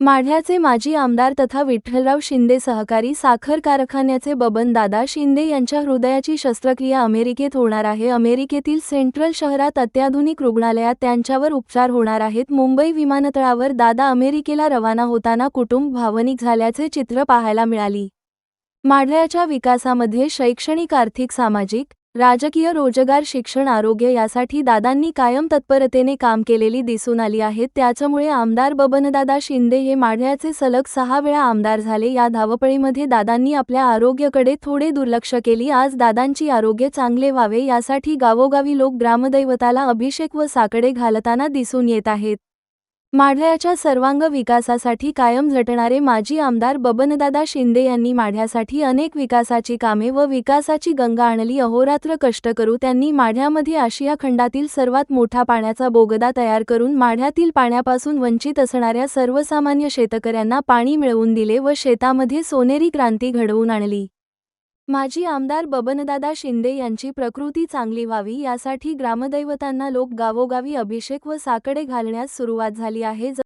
माढ्याचे माजी आमदार तथा विठ्ठलराव शिंदे सहकारी साखर कारखान्याचे बबनदादा शिंदे यांच्या हृदयाची शस्त्रक्रिया अमेरिकेत होणार आहे. अमेरिकेतील सेंट्रल शहरात अत्याधुनिक रुग्णालयात त्यांच्यावर उपचार होणार आहेत. मुंबई विमानतळावर दादा अमेरिकेला रवाना होताना कुटुंब भावनिक झाल्याचे चित्र पाहायला मिळाली. माढ्याच्या विकासामध्ये शैक्षणिक आर्थिक सामाजिक राजकीय रोजगार शिक्षण आरोग्य यासाठी दादांनी कायम तत्परतेने काम केलेली दिसून आली आहेत त्याच्यामुळे आमदार बबनदादा शिंदे हे माढ्याचे सलग सहा वेळा आमदार झाले. या धावपळीमध्ये दादांनी आपल्या आरोग्याकडे थोडे दुर्लक्ष केली. आज दादांची आरोग्य चांगले व्हावे यासाठी गावोगावी लोक ग्रामदैवताला अभिषेक व साकडे घालताना दिसून येत आहेत. माढ्याच्या सर्वांग विकासासाठी कायम झटणारे माजी आमदार बबनदादा शिंदे यांनी माढ्यासाठी अनेक विकासाची कामे व विकासाची गंगा आणली. अहोरात्र कष्ट करू त्यांनी माढ्यामध्ये आशिया खंडातील सर्वात मोठा पाण्याचा बोगदा तयार करून माढ्यातील पाण्यापासून वंचित असणाऱ्या सर्वसामान्य शेतकऱ्यांना पाणी मिळवून दिले व शेतामध्ये सोनेरी क्रांती घडवून आणली. माजी आमदार बबनदादा शिंदे यांची प्रकृती चांगली व्हावी यासाठी ग्रामदैवतांना लोक गावोगावी अभिषेक व साकडे घालण्यास सुरुवात झाली आहे.